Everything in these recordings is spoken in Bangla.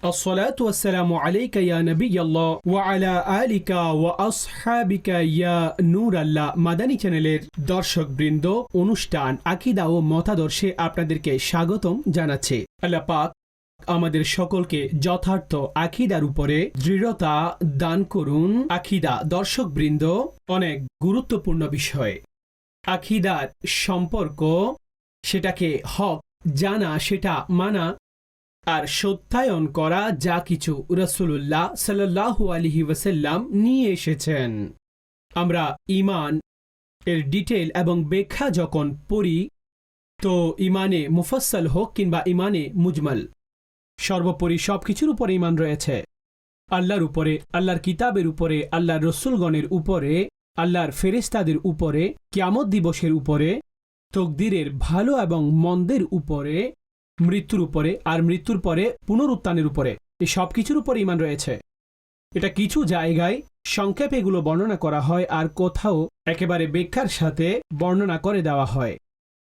الصلاة والسلام عليك يا نبي الله وعلى آلك وأصحابك يا নূর আল্লাহ মাদানী চ্যানেলের দর্শক বৃন্দ অনুষ্ঠান আকিদা ও মতাদর্শে আপনাদেরকে স্বাগতম জানাচ্ছে আল্লাহ পাক আমাদের সকলকে যথার্থ আখিদার উপরে দৃঢ়তা দান করুন আখিদা দর্শকবৃন্দ অনেক গুরুত্বপূর্ণ বিষয় আখিদার সম্পর্ক সেটাকে হক জানা সেটা মানা আর সত্যায়ন করা যা কিছু রসুল্লাহ সাল্লাহু আলহি ওয়াসাল্লাম নিয়ে এসেছেন। আমরা ইমান এর ডিটেল এবং ব্যাখ্যা যখন পড়ি, তো ইমানে মুফাসল হোক কিংবা ইমানে মুজমাল, সর্বোপরি সবকিছুর উপরে ইমান রয়েছে। আল্লাহর উপরে, আল্লাহর কিতাবের উপরে, আল্লাহর রসুলগণের উপরে, আল্লাহর ফেরেস্তাদের উপরে, কিয়ামত দিবসের উপরে, তকদিরের ভালো এবং মন্দের উপরে মৃত্যুর উপরে আর মৃত্যুর পরে পুনরুত্থানের উপরে। এই সব কিছুর উপরে ইমান রয়েছে। এটা কিছু জায়গায় সংক্ষেপে এগুলো বর্ণনা করা হয় আর কোথাও একেবারে ব্যাখ্যার সাথে বর্ণনা করে দেওয়া হয়।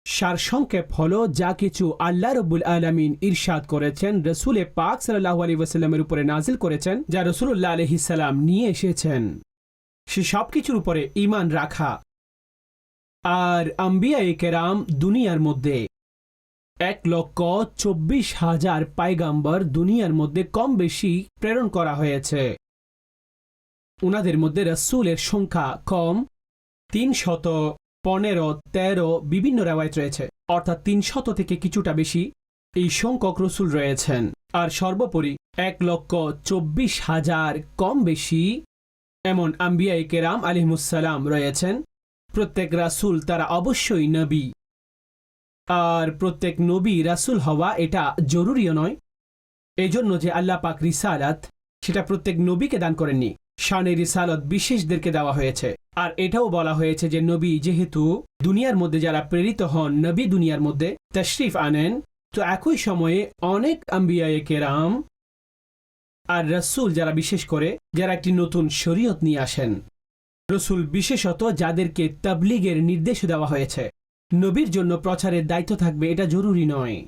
সারসংক্ষেপ হল, যা কিছু আল্লাহ রব্বুল আলমিন ইরশাদ করেছেন, রসুলে পাক সাল্লাহ আলী ওয়াসাল্লামের উপরে নাজিল করেছেন, যা রসুল্লাহ আলহিসাল্লাম নিয়ে এসেছেন। সে সব কিছুর উপরে ইমান রাখা। আর আম্বিয়া কেরাম দুনিয়ার মধ্যে এক লক্ষ চব্বিশ হাজার পাইগাম্বর দুনিয়ার মধ্যে কম বেশি প্রেরণ করা হয়েছে। উনাদের মধ্যে রসুলের সংখ্যা কম, তিন শত পনেরো তেরো বিভিন্ন রেওয়ায়ত রয়েছে, অর্থাৎ তিন শত থেকে কিছুটা বেশি এই সংখ্যক রসুল রয়েছেন। আর সর্বোপরি এক লক্ষ চব্বিশ হাজার কম বেশি এমন আম্বিয়াই কেরাম আলিমুসালাম রয়েছেন। প্রত্যেক রাসুল তারা অবশ্যই নবী। আর প্রত্যেক নবী রাসুল হওয়া এটা জরুরিও নয়। এজন্য যে আল্লাহ পাক রিসালাত, সেটা প্রত্যেক নবীকে দান করেননি, শানে রিসালত বিশেষদেরকে দেওয়া হয়েছে। আর এটাও বলা হয়েছে যে নবী যেহেতু দুনিয়ার মধ্যে যারা প্রেরিত হন, নবী দুনিয়ার মধ্যে তশরিফ আনেন, তো একই সময়ে অনেক আম্বিয়ায়ে কেরাম আর রসুল যারা বিশেষ করে, যারা একটি নতুন শরীয়ত নিয়ে আসেন। রসুল বিশেষত যাদেরকে তাবলিগের নির্দেশ দেওয়া হয়েছে। নবীর জন্য প্রচারের দায়িত্ব থাকবে, এটা জরুরি নয়।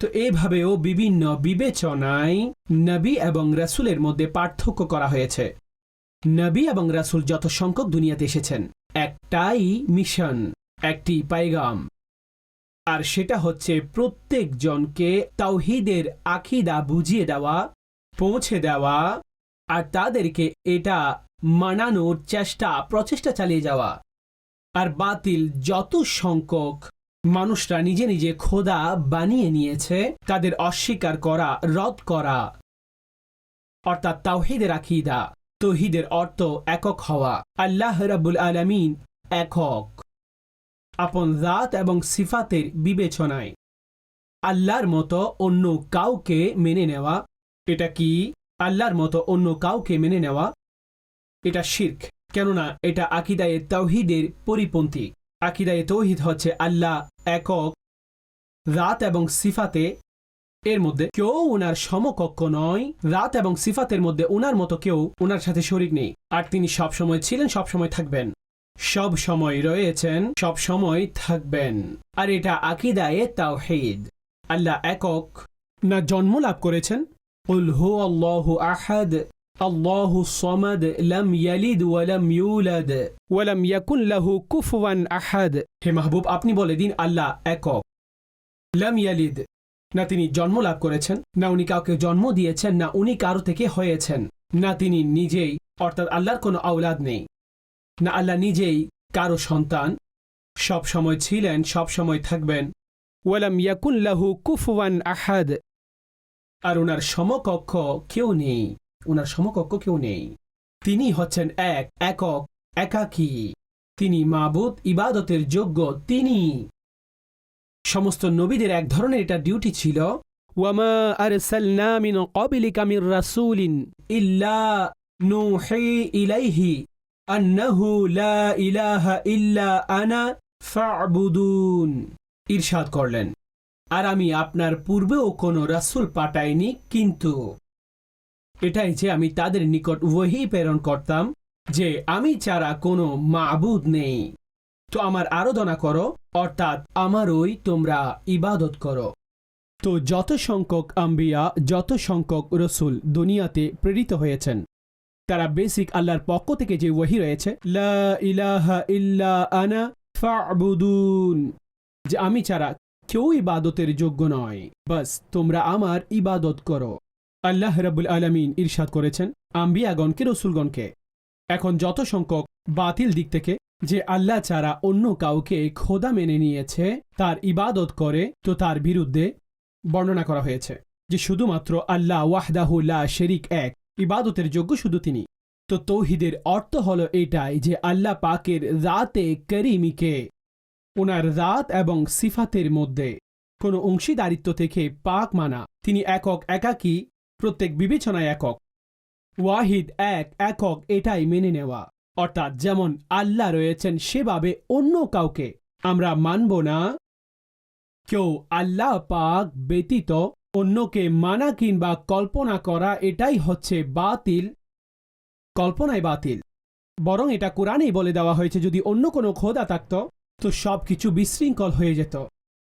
তো এভাবেও বিভিন্ন বিবেচনায় নবী এবং রাসুলের মধ্যে পার্থক্য করা হয়েছে। নবী এবং রাসুল যত সংখ্যক দুনিয়াতে এসেছেন, একটাই মিশন, একটি পাইগাম আর সেটা হচ্ছে প্রত্যেকজনকে তাওহিদের আখিদা বুঝিয়ে দেওয়া, পৌঁছে দেওয়া, আর তাদেরকে এটা মানানোর চেষ্টা, প্রচেষ্টা চালিয়ে যাওয়া। আর বাতিল যত সংখ্যক মানুষরা নিজে নিজে খোদা বানিয়ে নিয়েছে, তাদের অস্বীকার করা, রদ করা। অর্থাৎ তাওহিদের আকিদা, তহিদের অর্থ একক হওয়া। আল্লাহ রাবুল আলামিন একক। আপন জাত এবং সিফাতের বিবেচনায়। আল্লাহর মতো অন্য কাউকে মেনে নেওয়া, এটা কি? আল্লাহর মতো অন্য কাউকে মেনে নেওয়া, এটা শির্ক। কেননা এটা আকিদায়ে তৌহিদের পরিপন্থী। আকিদায়ে তৌহিদ হচ্ছে আল্লাহ, একক, রাত এবং সিফাতে এর মধ্যে কেউ ওনার সমকক্ষ নয়। রাত এবং সিফাতের মধ্যে ওনার মতো কেউ ওনার সাথে শরিক নেই। আর তিনি সব সময় ছিলেন সব সময় থাকবেন। সব সময় রয়েছেন, সব সময় থাকবেন। আর এটা আকিদায়ে তাওহিদ। আল্লাহ একক। না জন্ম লাভ করেছেন? উল হু আল্লাহ আহাদ। الله সমাদ لم يلد ولم يولد ولم يكن له كفوا আহাদ হে মাহবুব আপনি বলে দিন আল্লাহ একক। لم يلد না তিনি জন্ম লাভ করেছেন না উনি কাউকে জন্ম দিয়েছেন না উনি কারও থেকে হয়েছেন। না তিনি নিজেই অর্থাৎ আল্লাহর কোনো আওলাদ নেই। না আল্লাহ নিজেই কারও সন্তান। সব সময় ছিলেন সব সময় থাকবেন। ওয়ালাম ইয়াকুল্লাহু কুফওয়ান আহাদ আর ওনার সমকক্ষ কেউ নেই। ওনার সমকক্ষ কেউ নেই। তিনি হচ্ছেন এক, একক, একাকী। তিনি মাবুদ, ইবাদতের যোগ্য, তিনি। সমস্ত নবীদের এক ধরনের এটা ডিউটি ছিল ইরশাদ করলেন, আর আমি আপনার পূর্বেও কোনো রাসুল পাঠাইনি, কিন্তু এটাই যে আমি তাদের নিকট ওহি প্রেরণ করতাম যে আমি ছাড়া কোনো মাবুদ নেই। তো আমার আরাধনা করো, অর্থাৎ আমারই তোমরা ইবাদত করো। তো যত সংখ্যক আম্বিয়া, যত সংখ্যক রসুল দুনিয়াতে প্রেরিত হয়েছেন, তারা বেসিক আল্লাহর পক্ষ থেকে যে ওহি রয়েছে, লা আনা ফা'বুদুন, যে আমি ছাড়া কেউ ইবাদতের যোগ্য নয়। বাস, তোমরা আমার ইবাদত করো। আল্লাহ রাবুল আলমিন ইরশাদ করেছেন আম্বিয়াগণকে, রসুলগণকে। এখন যত সংখ্যক বাতিল দিক থেকে যে আল্লাহ ছাড়া অন্য কাউকে খোদা মেনে নিয়েছে, তার ইবাদত করে, তো তার বিরুদ্ধে বর্ণনা করা হয়েছে যে শুধুমাত্র আল্লাহ ওয়াহদাহু লা শেরিক এক, ইবাদতের যোগ্য শুধু তিনি। তো তৌহিদের অর্থ হলো এটাই যে আল্লাহ পাকের রাতে করিমিকে, ওনার রাত এবং সিফাতের মধ্যে কোনো অংশীদারিত্ব থেকে পাক মানা। তিনি একক একাকী প্রত্যেক বিবেচনায় একক। ওয়াহিদ এক, একক এটাই মেনে নেওয়া। অর্থাৎ যেমন আল্লাহ রয়েছেন সেভাবে অন্য কাউকে আমরা মানব না। কেউ আল্লাহ পাক ব্যতীত অন্যকে মানা কিংবা কল্পনা করা এটাই হচ্ছে বাতিল। কল্পনায় বাতিল। বরং এটা কোরআনেই বলে দেওয়া হয়েছে, যদি অন্য কোনো খোদা থাকত, তো সবকিছু বিশৃঙ্খল হয়ে যেত।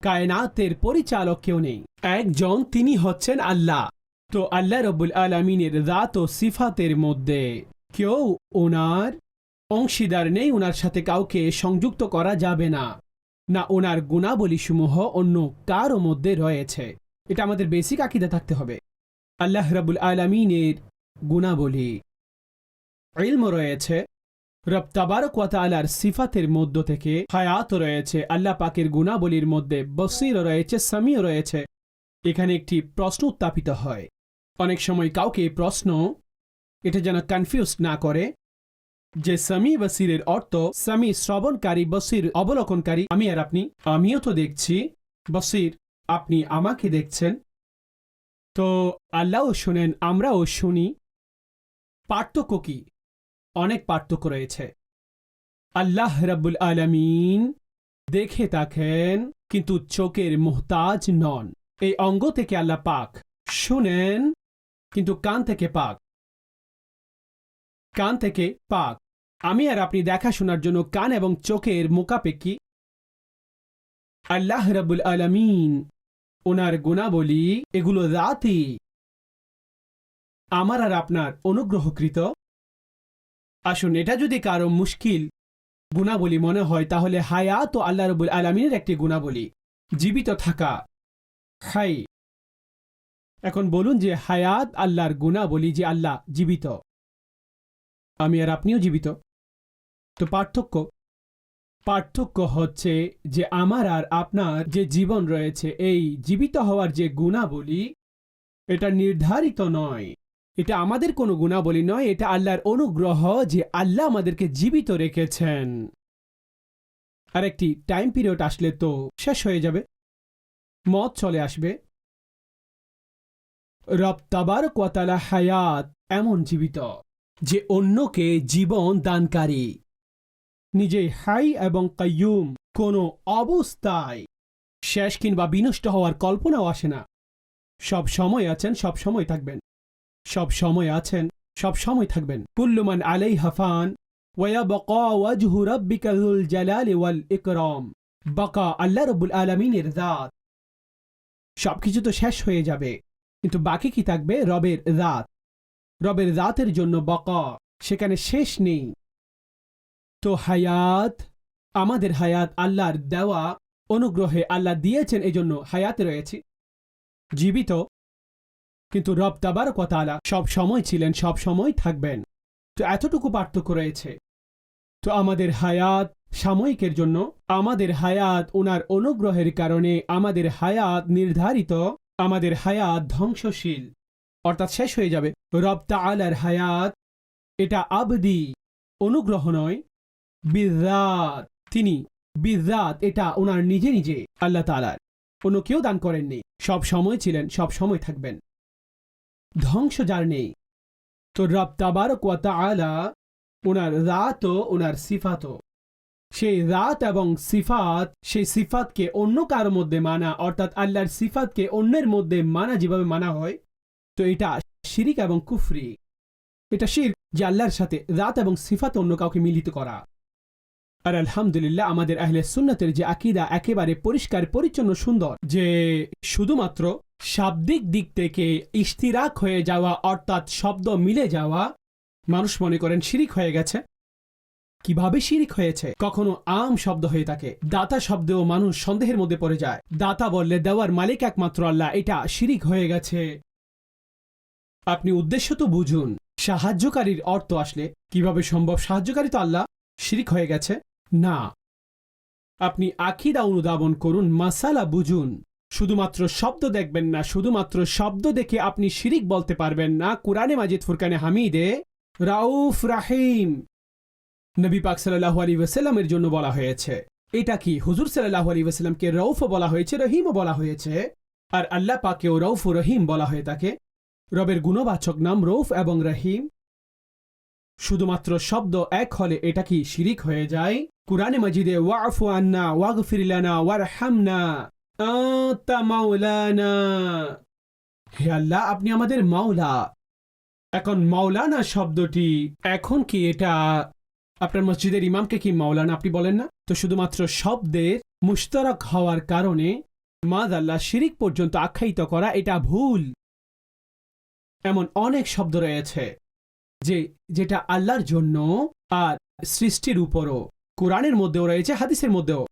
কায়নাতের পরিচালক কেউ নেই। একজন তিনি হচ্ছেন আল্লাহ। তো আল্লাহ রব্বুল আলমিনের রাত ও সিফাতের মধ্যে কেউ ওনার অংশীদার নেই, ওনার সাথে কাউকে সংযুক্ত করা যাবে না। না, ওনার গুণাবলীসমূহ অন্য কারও মধ্যে রয়েছে। এটা আমাদের বেসিক আকিদা থাকতে হবে। আল্লাহ রাবুল আলমিনের গুণাবলী। ইলম রয়েছে, রব তাবারক ওয়াতালার সিফাতের মধ্য থেকে হায়াত রয়েছে, আল্লাহ পাকের গুণাবলীর মধ্যে বসির রয়েছে সামিও রয়েছে। এখানে একটি প্রশ্ন উত্থাপিত হয়। অনেক সময় কাউকে প্রশ্ন, এটা যেন কনফিউজ না করে, যে সামি বসিরের অর্থ, সামি শ্রবণকারী, বসির অবলোকনকারী, আমি আর আপনি, আমিও তো দেখছি, বসির, আপনি আমাকে দেখছেন। তো আল্লাহও শোনেন, আমরাও শুনি। পার্থক্য কি? অনেক পার্থক্য রয়েছে। আল্লাহ রাব্বুল আলামিন দেখে থাকেন, কিন্তু চোখের মোহতাজ নন। এই অঙ্গ থেকে আল্লাহ পাক শুনেন কিন্তু কান থেকে পাক। কান থেকে পাক। আমি আর আপনি দেখাশোনার জন্য কান এবং চোখের মোকাপেক্ষি আল্লাহ রাবুল আলামিন ওনার গুণাবলী এগুলো রাতি আমার আর আপনার অনুগ্রহকৃত। আসুন, এটা যদি কারও মুশকিল গুণাবলী মনে হয়, তাহলে হায়াত ও আল্লাহ রবুল আলমিনের একটি গুণাবলী। জীবিত থাকা। হাই। এখন বলুন যে হায়াত আল্লাহর গুণাবলী যে আল্লাহ জীবিত। আমি আর আপনিও জীবিত। তো পার্থক্য? পার্থক্য হচ্ছে যে আমার আর আপনার যে জীবন রয়েছে, এই জীবিত হওয়ার যে গুণাবলী, এটা নির্ধারিত নয়। এটা আমাদের কোনো গুণাবলী নয়, এটা আল্লাহর অনুগ্রহ যে আল্লাহ আমাদেরকে জীবিত রেখেছেন। আর একটি টাইম পিরিয়ড আসলে তো শেষ হয়ে যাবে। মত চলে আসবে। রব তাবার কোয়াতালা হায়াত এমন জীবিত যে অন্যকে জীবন দানকারী। নিজে হাই এবং কাইয়ুম কোনো অবস্থায় শেষ কিংবা বিনষ্ট হওয়ার কল্পনাও আসে না। সব সময় আছেন, সব সময় থাকবেন। সব সময় আছেন, সব সময় থাকবেন। কুল্লুমান আলাই হাফান ওয়া বকা ওয়াজহু রাব্বিকা যুল জালালি ওয়াল ইকরাম। বকা আল্লাহ রব্বুল আলামিনের জাত সবকিছু তো শেষ হয়ে যাবে। কিন্তু বাকি কি থাকবে? রবের রাত রবের রাতের জন্য বকা। সেখানে শেষ নেই। তো হায়াত, আমাদের হায়াত আল্লাহর দেওয়া অনুগ্রহে আল্লাহ দিয়েছেন, এজন্য হায়াতে রয়েছে। জীবিত। কিন্তু রব তাবার কথালা সব সময় ছিলেন, সব সময় থাকবেন। তো এতটুকু পার্থক্য রয়েছে। তো আমাদের হায়াত সাময়িকের জন্য, আমাদের হায়াত ওনার অনুগ্রহের কারণে আমাদের হায়াত নির্ধারিত আমাদের হায়াত ধ্বংসশীল। অর্থাৎ শেষ হয়ে যাবে। রব তালার হায়াত, এটা আবদি, অনুগ্রহ নয় বিরাত তিনি বিরাত এটা ওনার নিজে নিজে, আল্লাহ তালার অন্য কেউ দান করেননি। সব সময় ছিলেন, সব সময় থাকবেন। ধ্বংস যার নেই। তো রব তাবারক ওয়া তাআলা, ওনার রাত ওনার সিফাতও। সেই রাত এবং সিফাত, সেই সিফাতকে অন্য কারও মধ্যে মানা, অর্থাৎ আল্লাহর সিফাতকে অন্যের মধ্যে মানা যেভাবে মানা হয়, তো এটা শিরিক এবং কুফরি। এটা শির যে আল্লাহর সাথে রাত এবং সিফাত অন্য কাউকে মিলিত করা। আর আলহামদুলিল্লাহ আমাদের আহলে সুন্নতের যে আকিদা একেবারে পরিষ্কার, পরিচ্ছন্ন, সুন্দর, যে শুধুমাত্র শাব্দিক দিক থেকে ইস্তিরাক হয়ে যাওয়া, অর্থাৎ শব্দ মিলে যাওয়া, মানুষ মনে করেন শিরিক হয়ে গেছে। কীভাবে শিরিক হয়েছে? কখনো আম শব্দ হয়ে থাকে, দাতা শব্দেও মানুষ সন্দেহের মধ্যে পড়ে যায়। দাতা বললে, দেওয়ার মালিক একমাত্র আল্লাহ, এটা শিরিক হয়ে গেছে। আপনি উদ্দেশ্য তো বুঝুন, সাহায্যকারীর অর্থ আসলে, কীভাবে সম্ভব সাহায্যকারী তো আল্লাহ, শিরিক হয়ে গেছে? না। আপনি আকিদা অনুধাবন করুন, মাসালা বুঝুন। শুধুমাত্র শব্দ দেখবেন না, শুধুমাত্র শব্দ দেখে আপনি শিরিক বলতে পারবেন না। কোরআনে মাজিদ, ফুরকানে হামিদে, রাউফ রাহিম। নবী পাক সাল্লাহ আলী ওয়াসাল্লামের জন্য বলা হয়েছে। এটা কি হুজুর সাল্লাহ আলী ওয়াসাল্লামকে রৌফও বলা হয়েছে, রহিমও বলা হয়েছে? আর আল্লাহ পাকেও রৌফ রহিম বলা হয়ে থাকে রবের গুণবাচক নাম রৌফ এবং রহিম। শুধুমাত্র শব্দ এক হলে এটা কি শিরিক হয়ে যায়? কুরআনে মাজিদে, ওয়াফু আন্না, ওয়াগফির লানা, ওয়ারহামনা আতা মাওলানা। হে আল্লাহ, আপনি আমাদের মাওলা। এখন মাওলানা শব্দটি, এখন কি এটা? আপনার মসজিদের ইমামকে কি মাওলানা আপনি বলেন না? তো শুধুমাত্র শব্দের মুশতারক হওয়ার কারণে মাদ আল্লাহ শিরিক পর্যন্ত আখ্যায়িত করা এটা ভুল। এমন অনেক শব্দ রয়েছে যে, যেটা আল্লাহর জন্য আর সৃষ্টির উপরও। কোরআনের মধ্যেও রয়েছে, হাদিসের মধ্যেও।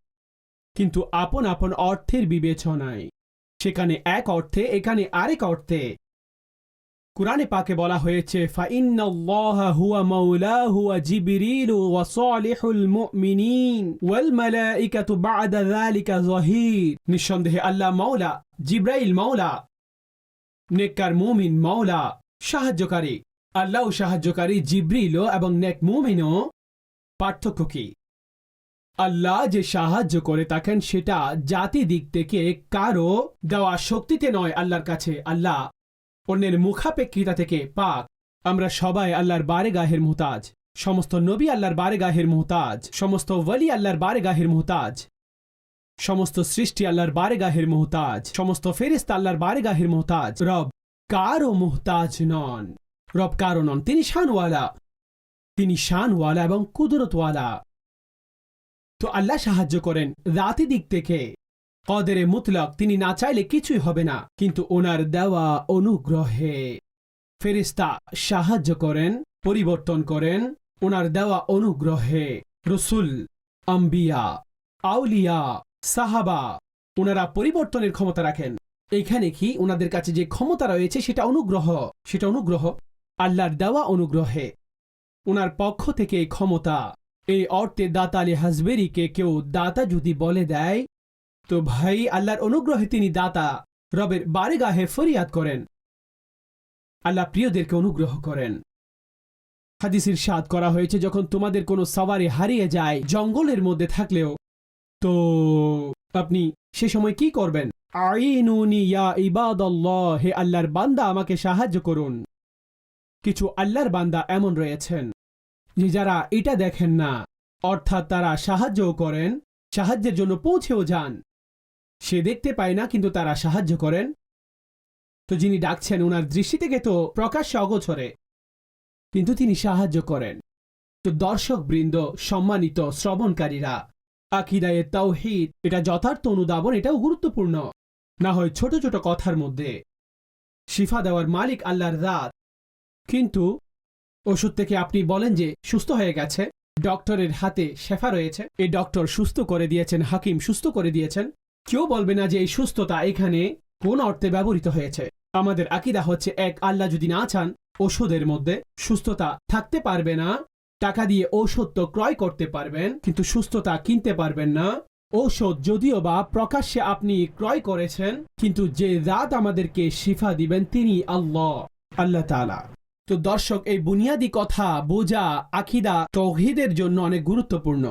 কিন্তু আপন আপন অর্থের বিবেচনায়। সেখানে এক অর্থে, এখানে আরেক অর্থে কুরআনে পাকে বলা হয়েছে হুয়া জিবরিলু নিঃসন্দেহে আল্লাহ মাওলা, জিব্রাইল মাওলা, নেককার মুমিন মাওলা, সাহায্যকারী। আল্লাহ সাহায্যকারী, জিব্রিলও এবং নেক মুমিনও পার্থক্য কি? আল্লাহ যে সাহায্য করে থাকেন সেটা জাতি দিক থেকে কারও দেওয়া শক্তিতে নয় আল্লাহর কাছে। আল্লাহ অন্যের মুখাপেক্ষিতা থেকে পাক। আমরা সবাই আল্লাহর বারে গাহের মোহতাজ। সমস্ত নবী আল্লাহর বারে গাহের মোহতাজ। সমস্ত ওয়ালি আল্লাহর বারে গাহের মোহতাজ। সমস্ত সৃষ্টি আল্লাহর বারে গাহের মোহতাজ। সমস্ত ফেরিস্তা আল্লাহর বারে গাহের মোহতাজ। রব কারও মোহতাজ নন। রব কারও নন। তিনি শানওয়ালা। তিনি শানওয়ালা এবং কুদরতওয়ালা। তো আল্লাহ সাহায্য করেন রাতি দিক থেকে। কদেরে মুতলক, তিনি না চাইলে কিছুই হবে না। কিন্তু ওনার দেওয়া অনুগ্রহে ফেরিস্তা সাহায্য করেন, পরিবর্তন করেন। ওনার দেওয়া অনুগ্রহে রসুল, আম্বিয়া, আউলিয়া, সাহাবা, ওনারা পরিবর্তনের ক্ষমতা রাখেন। এখানে কি ওনাদের কাছে যে ক্ষমতা রয়েছে, সেটা অনুগ্রহ? সেটা অনুগ্রহ? আল্লাহর দেওয়া অনুগ্রহে। ওনার পক্ষ থেকে ক্ষমতা, এই অর্থে দাতা আলী হাজবেরিকে কেউ দাতা যদি বলে দেয় তো ভাই, আল্লাহর অনুগ্রহে তিনি দাতা, রবের বারে গাহে ফরিয়াদ করেন। আল্লাহ প্রিয়দেরকে অনুগ্রহ করেন। হাদিসির সাদ করা হয়েছে, যখন তোমাদের কোনো সাওয়ারি হারিয়ে যায়, জঙ্গলের মধ্যে থাকলেও, তো আপনি সে সময় কি করবেন? হে আল্লাহর বান্দা আমাকে সাহায্য করুন। কিছু আল্লাহর বান্দা এমন রয়েছেন, যে যারা এটা দেখেন না, অর্থাৎ তারা সাহায্যও করেন, সাহায্যের জন্য পৌঁছেও যান। সে দেখতে পায় না, কিন্তু তারা সাহায্য করেন। তো যিনি ডাকছেন ওনার দৃষ্টি থেকে তো প্রকাশ্যে অগোছরে কিন্তু তিনি সাহায্য করেন। তো দর্শক বৃন্দ, সম্মানিত শ্রবণকারীরা, আকিদায়ে তাওহিদ, এটা যথার্থ অনুধাবন, এটাও গুরুত্বপূর্ণ। না হয় ছোট ছোট কথার মধ্যে। শিফা দেওয়ার মালিক আল্লাহর রাত। কিন্তু ওষুধ থেকে আপনি বলেন যে সুস্থ হয়ে গেছে। ডক্টরের হাতে শেফা রয়েছে। এই ডক্টর সুস্থ করে দিয়েছেন, হাকিম সুস্থ করে দিয়েছেন। কেউ বলবে না যে এই সুস্থতা এখানে কোন অর্থে ব্যবহৃত হয়েছে। আমাদের আকিদা হচ্ছে এক, আল্লাহ যদি না চান, ওষুধের মধ্যে সুস্থতা থাকতে পারবে না, টাকা দিয়ে ঔষধ তো ক্রয় করতে পারবেন, কিন্তু সুস্থতা কিনতে পারবেন না। ঔষধ যদিও বা প্রকাশ্যে আপনি ক্রয় করেছেন, কিন্তু যে রাত আমাদেরকে শিফা দিবেন তিনি আল্লাহ আল্লাহ তাআলা। তো দর্শক, এই বুনিয়াদি কথা, বোঝা, আকিদা, তৌহিদের জন্য অনেক গুরুত্বপূর্ণ।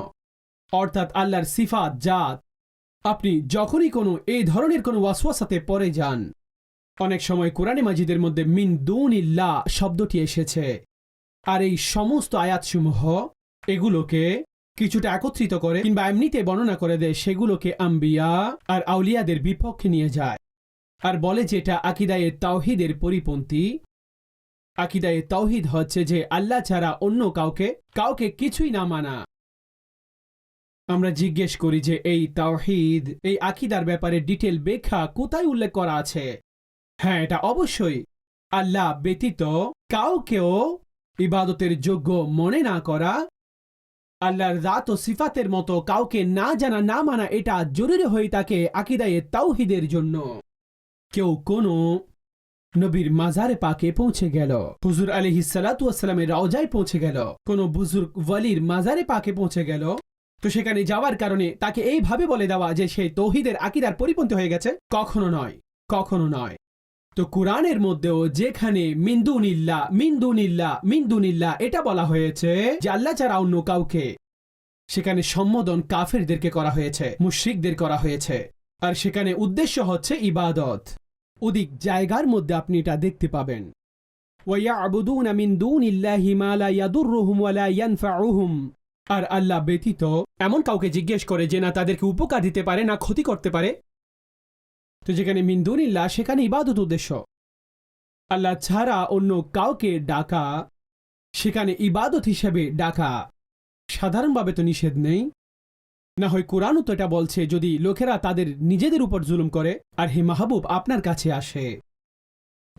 অর্থাৎ আল্লাহর সিফাত, জাত আপনি যখনই কোনো এই ধরনের কোনো ওয়াসওয়াসাতে পরে যান, অনেক সময় কোরআনে মাজিদের মধ্যে মিন দুনিল্লা শব্দটি এসেছে। আর এই সমস্ত আয়াতসমূহ, এগুলোকে কিছুটা একত্রিত করে কিংবা এমনিতে বর্ণনা করে দেয় সেগুলোকে আম্বিয়া আর আউলিয়াদের বিপক্ষে নিয়ে যায়। আর বলে যে এটা আকিদায়ে তাওহিদের পরিপন্থী। আকিদায়ে তাওহিদ হচ্ছে যে আল্লাহ ছাড়া অন্য কাউকে কাউকে কিছুই না মানা। আমরা জিজ্ঞেস করি যে, এই তাওহিদ, এই আকিদার ব্যাপারে ডিটেল ব্যাখ্যা কোথায় উল্লেখ করা আছে? হ্যাঁ এটা অবশ্যই। আল্লাহ ব্যতীত কাউকেও ইবাদতের যোগ্য মনে না করা, আল্লাহর রাত ও সিফাতের মতো কাউকে না জানা, না মানা, এটা জরুরি হয়ে থাকে আকিদায়ে তাওহিদের জন্য। কেউ কোনো নবীর মাজারে পাকে পৌঁছে গেল, হুজুর আলী সালাতামের রওজায় পৌঁছে গেল, কোনো বুজুর্গ ওয়ালির মাজারে পাকে পৌঁছে গেল তো সেখানে যাওয়ার কারণে তাকে এইভাবে বলে দেওয়া যে সে তৌহিদের আকিদার পরিপন্থী হয়ে গেছে, কখনো নয় কখনো নয়। তো কোরআনের মধ্যেও যেখানে মিন্দুনিল্লা মিন্দুনিল্লা মিন্দুনিল্লা এটা বলা হয়েছে যে আল্লাহ ছাড়া অন্য কাউকে, সেখানে সম্বোধন কাফেরদেরকে করা হয়েছে, মুশ্রিকদের করা হয়েছে। আর সেখানে উদ্দেশ্য হচ্ছে ইবাদত। অধিক জায়গার মধ্যে আপনি এটা দেখতে পাবেন। ওয়া আবুদুন মিন্দুন ইল্লাহিমালা ইয়াদুর রুহুম ওয়ালা ইয়ানফাউহুম। আর আল্লাহ ব্যতীত এমন কাউকে জিজ্ঞেস করে যে না তাদেরকে উপকার দিতে পারে, না ক্ষতি করতে পারে। তো যেখানে মিন্দুনিল্লাহ সেখানে ইবাদত উদ্দেশ্য। আল্লাহ ছাড়া অন্য কাউকে ডাকা, সেখানে ইবাদত হিসেবে ডাকা সাধারণভাবে তো নিষেধ নেই। না হয় কোরআনও তো এটা বলছে, যদি লোকেরা তাদের নিজেদের উপর জুলুম করে, আর হে মাহবুব আপনার কাছে আসে।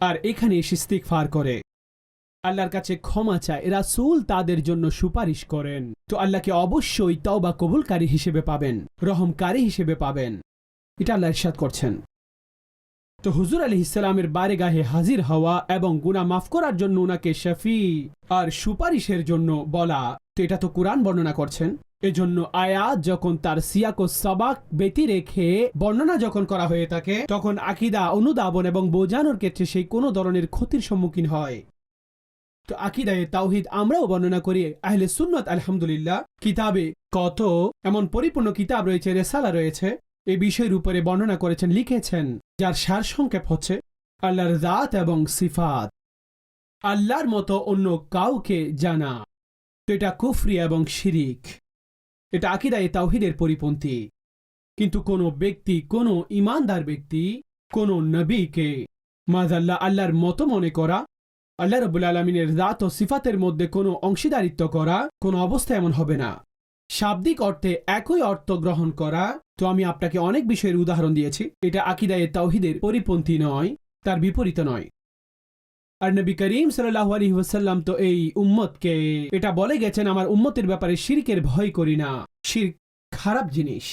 আর এখানে এসে ফার করে। আল্লাহর কাছে ক্ষমা চায় রাসূল তাদের জন্য সুপারিশ করেন। তো আল্লাহকে অবশ্যই তওবা কবুলকারী হিসেবে পাবেন, রহমকারী হিসেবে পাবেন। এটা আল্লাহ ইরশাদ করছেন। তো হুজুর আলী ইসলামের বারে গাহে হাজির হওয়া এবং গুনাহ মাফ করার জন্য ওনাকে শফি আর সুপারিশের জন্য বলা, তো এটা তো কোরআন বর্ণনা করছেন। এজন্য আয়াত যখন তার সিয়াক সাবাক ব্যতি রেখে বর্ণনা যখন করা হয়ে থাকে, তখন আকিদা, অনুধাবন এবং বোঝানোর ক্ষেত্রে সেই কোনো ধরনের ক্ষতির সম্মুখীন হয়। আকিদায়ে তাওহিদ আমরাও বর্ণনা করি, আহলে সুন্নত আলহামদুলিল্লাহ। কিতাবে কত এমন পরিপূর্ণ কিতাব রয়েছে, রেসালা রয়েছে, এই বিষয়ের উপরে বর্ণনা করেছেন, লিখেছেন, যার সারসংক্ষেপ হচ্ছে, আল্লাহর জাত এবং সিফাত। আল্লাহর মতো অন্য কাউকে জানা, তো এটা কুফরি এবং শিরিক। এটা আকিদায়ে তাওহিদের পরিপন্থী। কিন্তু কোনো ব্যক্তি, কোনো ইমানদার ব্যক্তি, কোনো নবীকে মাজাল্লাহ আল্লাহর মতো মনে করা আল্লাহ রবুল আলমিনের রাত ও সিফাতের মধ্যে কোনো অংশীদারিত্ব করা কোনো অবস্থা এমন হবে না। শাব্দিক অর্থে একই অর্থ গ্রহণ করা, তো আমি আপনাকে অনেক বিষয়ের উদাহরণ দিয়েছি। এটা আকিদায়ে তাওহিদের পরিপন্থী নয়, তার বিপরীত নয়। আর নবী করিম সাল্লাহ আলী ওসাল্লাম তো এই উম্মতকে, এটা বলে গেছেন, আমার উম্মতের ব্যাপারে শিরকের ভয় করি না শির খারাপ জিনিস।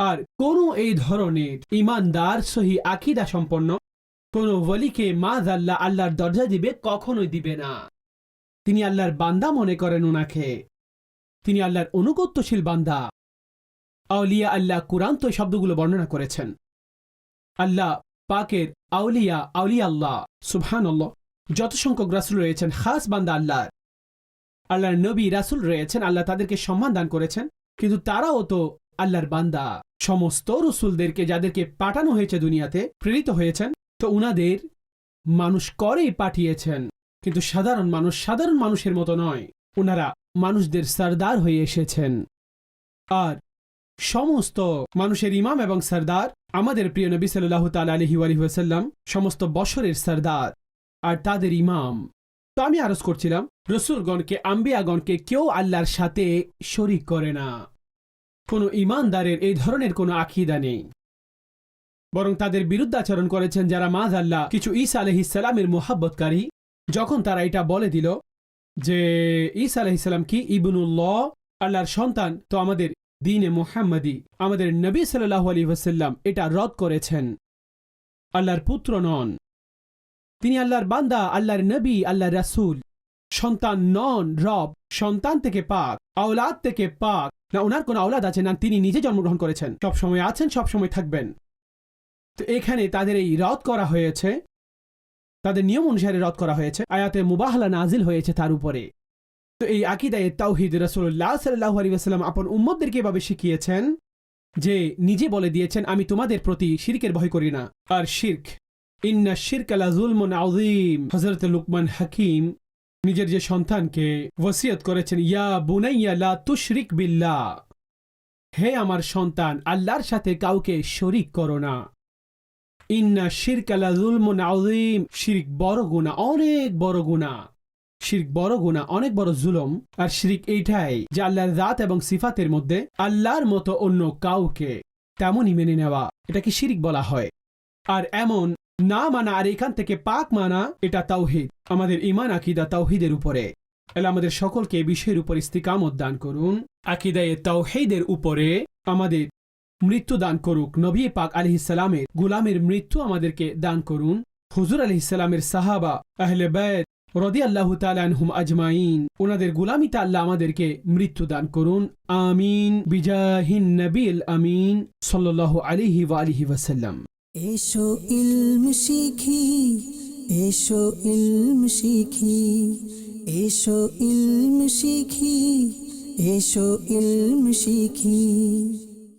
আর কোন এই ধরনের ইমানদার সহি আকিদা সম্পন্ন কোন ওয়ালিকে মাজ আল্লাহ আল্লাহর দরজা দিবে কখনোই দিবে না। তিনি আল্লাহর বান্দা মনে করেন ওনাকে তিনি আল্লাহর অনুগত্যশীল বান্দা। আউলিয়া আল্লাহ কুরআন তো এই শব্দগুলো বর্ণনা করেছেন। আল্লাহ পাকের আউলিয়া আউলিয়া আল্লাহ সুবহান আল্লাহ যত সংখ্যক রাসুল রয়েছেন, খাস বান্দা আল্লাহর। আল্লাহর নবী রাসুল রয়েছেন, আল্লাহ তাদেরকে সম্মান দান করেছেন, কিন্তু তারাও তো আল্লাহর বান্দা। সমস্ত রসুলদেরকে যাদেরকে পাঠানো হয়েছে দুনিয়াতে, প্রেরিত হয়েছেন তো উনাদের মানুষ করেই পাঠিয়েছেন। কিন্তু সাধারণ মানুষ সাধারণ মানুষের মতো নয়। ওনারা মানুষদের সর্দার হয়ে এসেছেন। আর সমস্ত মানুষের ইমাম এবং সর্দার আমাদের প্রিয় নবী সাল্লাহ তাল আলহি আলহিহাসাল্লাম সমস্ত বছরের সর্দার আর তাদের ইমাম। তো আমি আরজ করছিলাম, রসুলগণকে, আম্বিয়াগণকে কেউ আল্লাহর সাথে শরিক করে না। কোনো ইমানদারের এই ধরনের কোনো আখিদা নেই। বরং তাদের বিরুদ্ধাচরণ করেছেন যারা মাজ আল্লাহ কিছু ঈসা আলহিসাল্লামের মোহাব্বতকারী। যখন তারা এটা বলে দিল যে, ঈসা আলহিসাল্লাম কি? ইবনুল্লাহ, আল্লাহর সন্তান, তো আমাদের দিনে মোহাম্মদী, আমাদের নবী সাল্লাহ আলী ওসাল্লাম এটা রদ করেছেন। আল্লাহর পুত্র নন। তিনি আল্লাহর বান্দা, আল্লাহর নবী, আল্লাহর রাসুল। সন্তান নন, রব। সন্তান থেকে পাক, আওলাদ থেকে পাক। না, ওনার কোন আওলাদ আছে না, তিনি নিজে জন্মগ্রহণ করেছেন। সব সময় আছেন সব সময় থাকবেন। তো এখানে তাদের এই রদ করা হয়েছে, তাদের নিয়ম অনুসারে রদ করা হয়েছে, আয়াতে মুবাহলা নাজিল হয়েছে তার উপরে। তো এই আকিদায় তাওহিদ রসুল্লাহ সাল্লাহ আলী আসাল্লাম আপন উম্মদদেরকে এভাবে শিখিয়েছেন যে নিজে বলে দিয়েছেন, আমি তোমাদের প্রতি শিরকের ভয় করি না। আর শির্ক, ইন্না শিরক আলা জুলমুন আযীম। হযরত লুকমান হাকিম নিজের যে সন্তানকে ওসিয়ত করেছেন, ইয়া বুনাইয়া তুশরিক বিল্লাহ। হে আমার সন্তান, আল্লাহর সাথে কাউকে শরিক করো না। ইন্না শিরক আলা জুলমুন আযীম। শিরক বড় গুনাহ, অনেক বড় গুনাহ। শিরক বড় গুনাহ, অনেক বড় জুলম। আর শিরিক এইটাই যে আল্লাহর জাত এবং সিফাতের মধ্যে আল্লাহর মতো অন্য কাউকে তেমনই মেনে নেওয়া, এটাকে শিরিক বলা হয়। আর এমন না মানা, আর এখান থেকে পাক মানা, এটা তাওহিদ। আমাদের ইমান আকিদা তাওহিদের উপরে। এলা আমাদের সকলকে বিষয়ের উপর ইস্তিকামত দান করুন। আকিদায়ে তাওহিদের উপরে আমাদের মৃত্যু দান করুক। নবী পাক আলহিসালামের গুলামের মৃত্যু আমাদেরকে দান করুন। হুজুর আলহিসালামের সাহাবা আহলে বায়ত রদি আল্লাহ তালানহুম আজমাইন। ওনাদের গুলামিতে আল্লাহ আমাদেরকে মৃত্যু দান করুন। আমিন। বিজাহিন নবীল আমিন। সাল্লাহ আলিহি ওয়ালিহি ওয়াসাল্লাম। এসো ইলম শিখি, এসো ইলম শিখি, এসো ইলম শিখি, এসো ইলম শিখি।